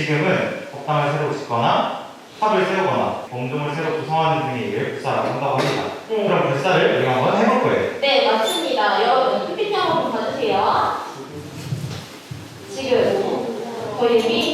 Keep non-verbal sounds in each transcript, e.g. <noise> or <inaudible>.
지금은 법당을 새로 짓거나 탑을 세우거나 범종을 새로 구성하는 등의 일을 불사라고 한다고 합니다. 네. 그럼 불사를 우리가 한번 해볼 거예요. 네, 맞습니다. 여러분, PPT 한번 봐주세요. 지금 이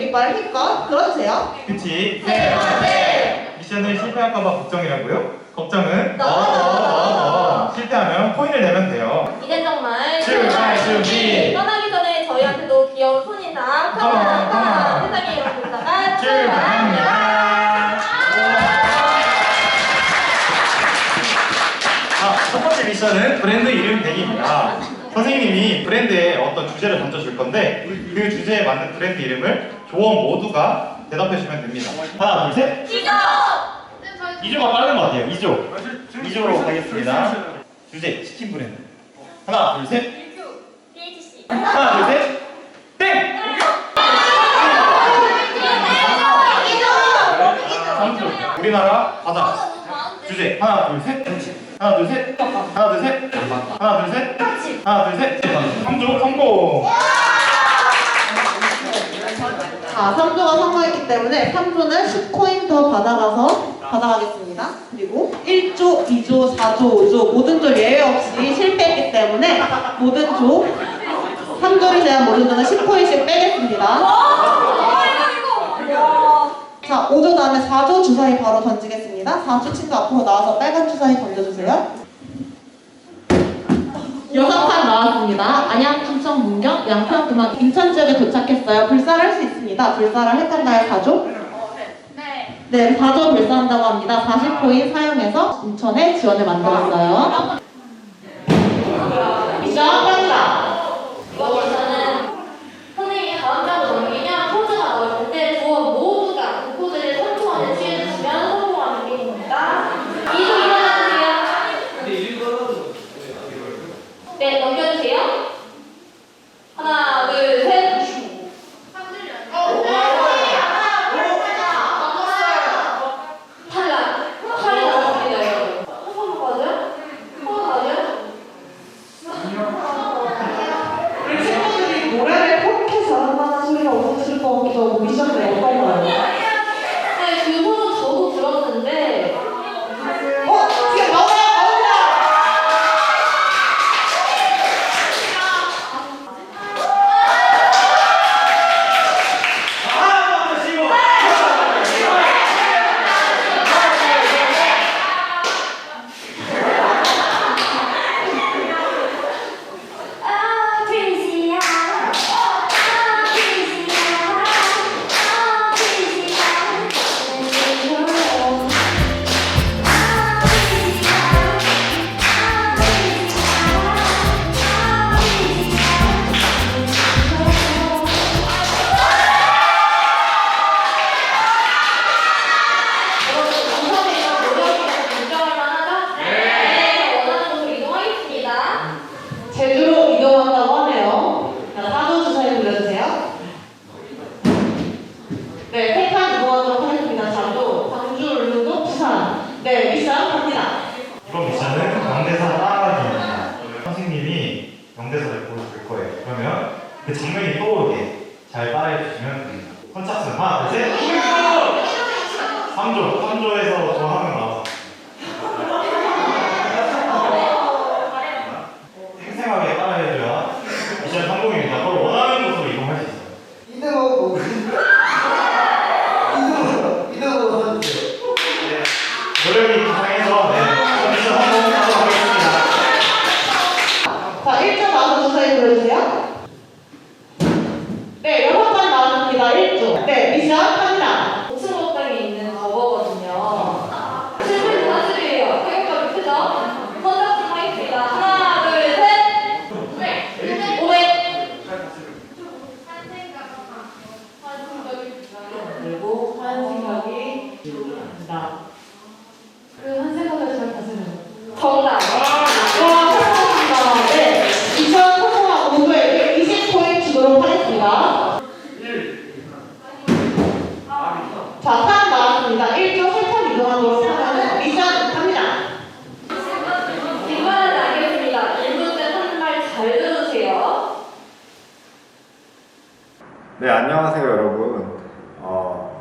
조깃발을 힘껏 들어주세요. 그치? 세 번째. 미션을 실패할까봐 걱정이라고요? 걱정은 너, 너, 너, 너. 실패하면 코인을 내면 돼요. 이제 정말 출발 준비. 떠나기 전에 저희한테도 귀여운 손이나 카메라. 세상에 이런 불사가 출발합니다. 아, 첫 번째 미션은 브랜드 이름 대기입니다. 선생님이 브랜드에 어떤 주제를 던져줄 건데 그 주제에 맞는 브랜드 이름을 조원 모두가 대답해 주면 됩니다. 하나, 둘, 셋. 2조가 빠른 것 같아요. 2조. 2조로 가겠습니다. 주제 치킨 브랜드. 하나, 둘, 셋. 하나, 둘, 셋. 땡! 3조. 우리나라 바다. 주제 하나, 둘, 셋. 하나, 둘, 셋. 하나, 둘, 셋. 하나, 둘, 셋. 하나, 둘, 셋. 3조 성공. 자, 3조가 성공했기 때문에 3조는 10코인 더 받아가서 받아가겠습니다. 그리고 1조, 2조, 4조, 5조 모든 조 예외 없이 실패했기 때문에 모든 조 3조를 제한 모든 조는 10코인씩 빼겠습니다. 자, 5조 다음에 4조 주사위 바로 던지겠습니다. 4조 친구 앞으로 나와서 빨간 주사위 던져주세요. 여섯 판 나왔습니다. 안양, 충청, 문경, 양평, 금암, 인천 지역에 도착했어요. 불사를 할 수 있습 니다. 불사를 4조? 네 네, 4조 불사한다고 합니다. 40코인 사용해서 인천에 지원을 만들었어요.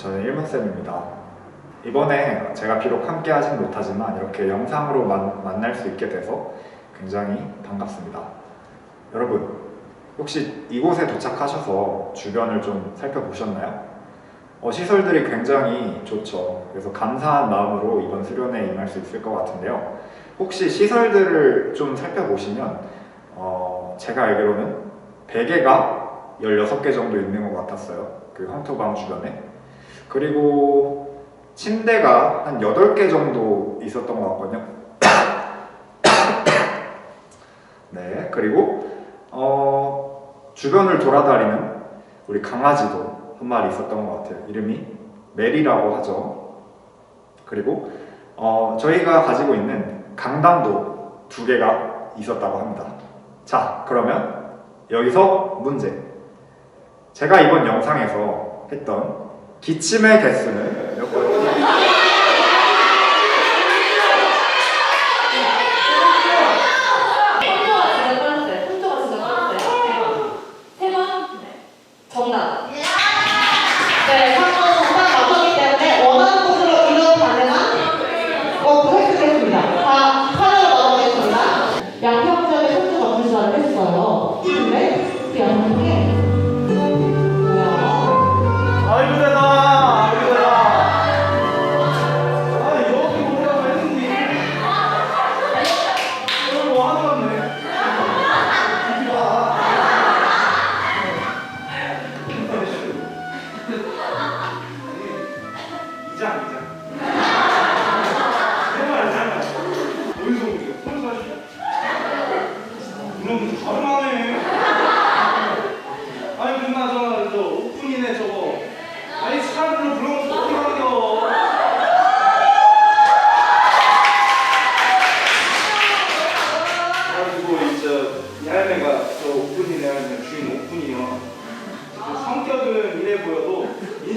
저는 1문쌤입니다. 이번에 제가 비록 함께 하진 못하지만 이렇게 영상으로 만, 만날 수 있게 돼서 굉장히 반갑습니다. 여러분, 혹시 이곳에 도착하셔서 주변을 좀 살펴보셨나요? 어, 시설들이 굉장히 좋죠. 그래서 감사한 마음으로 이번 수련에 임할 수 있을 것 같은데요. 혹시 시설들을 좀 살펴보시면 어, 제가 알기로는 베개가 16개 정도 있는 것 같았어요. 그 황토방 주변에. 그리고 침대가 한 8개 정도 있었던 것 같거든요. <coughs> 네, 그리고 어, 주변을 돌아다니는 우리 강아지도 한 마리 있었던 것 같아요. 이름이 메리라고 하죠. 그리고 어, 저희가 가지고 있는 강당도 두 개가 있었다고 합니다. 자, 그러면 여기서 문제. 제가 이번 영상에서 했던 기침의 개수는?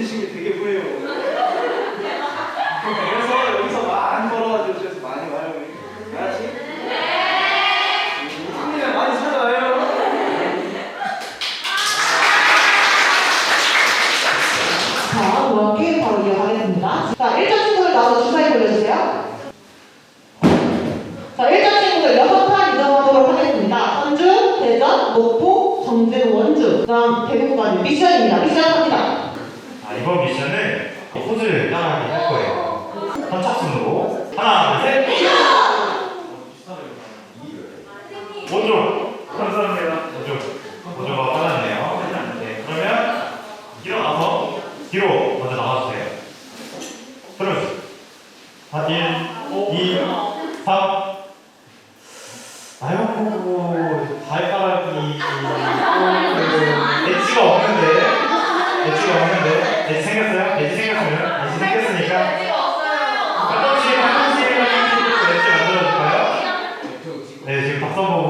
这个。 선착순으로 하나, 둘, 셋. ಹತ್ತೊಂಬತ್ತು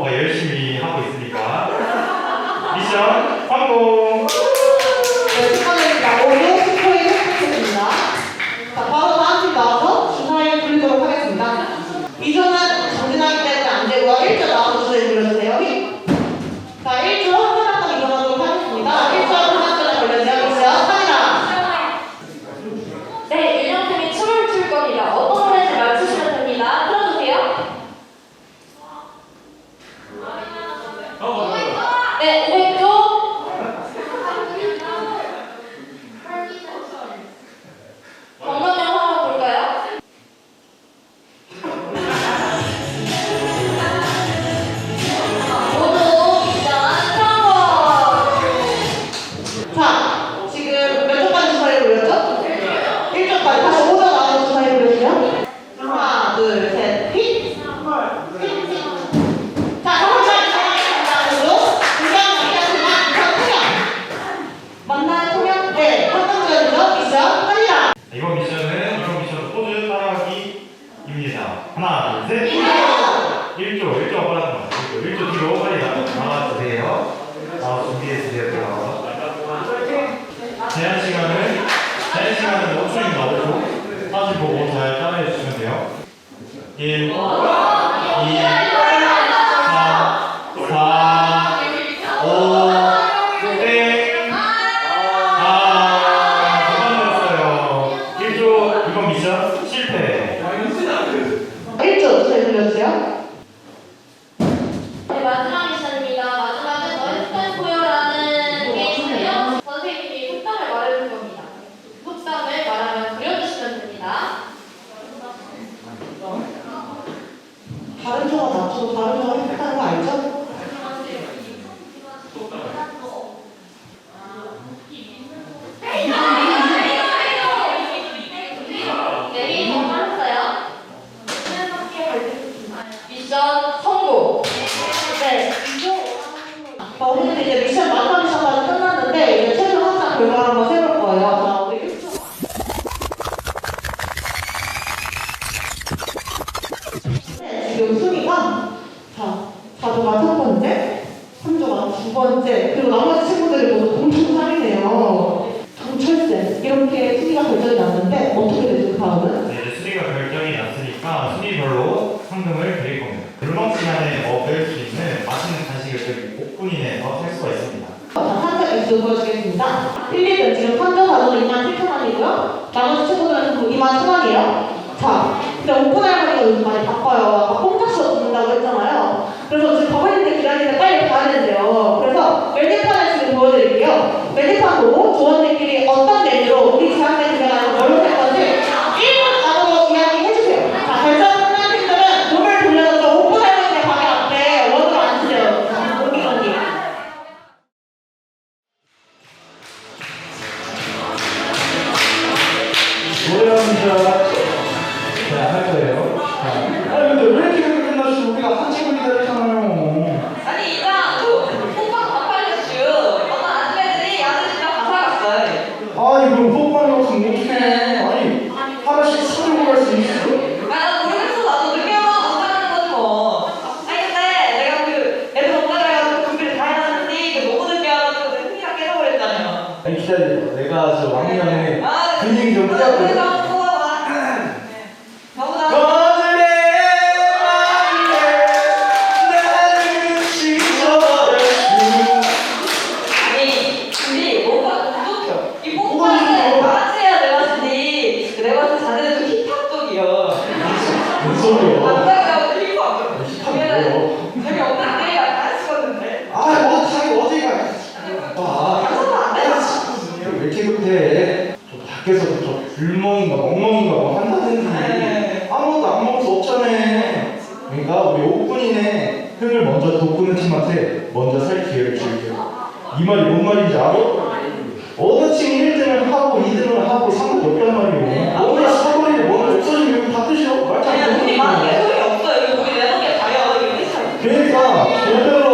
It, 이번 미션은 이번 미션 포즈 따라하기입니다. 하나, 둘, 셋. 1조, 1조 빨라는 1조, 1조 뒤로 빨리 나와주세요. 나와 아, 준비해주세요. 제한 시간은, 제한 시간은 5초입니다. 5초. 사진 보고 잘 따라해주시면 돼요. 1, 2, 실패. 1주 어떻게 들렸어요? 미션 성공. 네. 어, 선생님 이제 미션 마지막 미션까지 끝났는데 이제 최종 항상 결과 한번 세볼 거예요. 혼인해서 살 수가 있습니다. 판사 뉴스 보여주겠습니다. 1, 1은 지금 판정받으로 인한 7천원이고요. 나머지 최고는 그 2만 천원이에요. 자, 근데 오픈할 거니까 요즘 많이 바빠요. 아까 공짜수업 듣는다고 했잖아요. 그래서 지금 법원인데 기다리는데 빨리 가야 된대요. 그래서 멜대판을 지금 보여드릴게요. 멜대판 보고 조원들끼리 어떤 메뉴로 우리 제안된 Krishna. 테니까 우리 5분이네 흥을 먼저 돋구는 팀한테 먼저 살 기회를 줄게요. 이 말이 뭔 말인지 알아? 어느 팀이 1등을 하고 2등을 하고 3등 높단 말이고 어느 사거리를 먼저 없어진 이유 다 뜻이요? 말도 안 되는 거야. 그러니까 제대로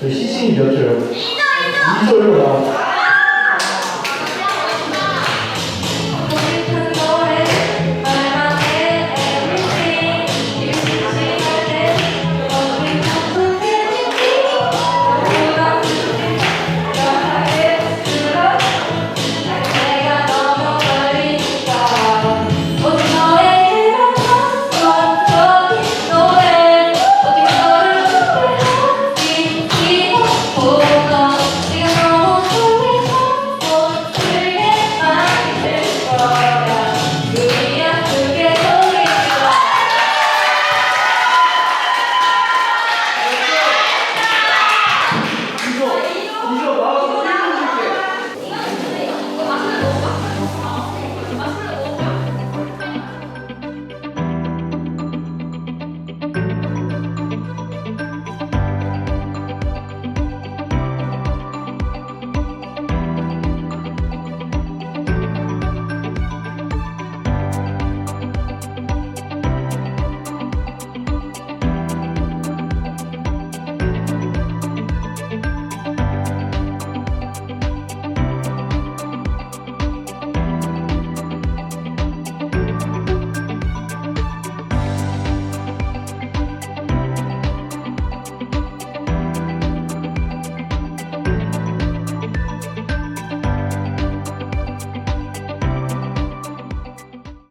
시신이 몇 초요? 2조, 2조. 2조요.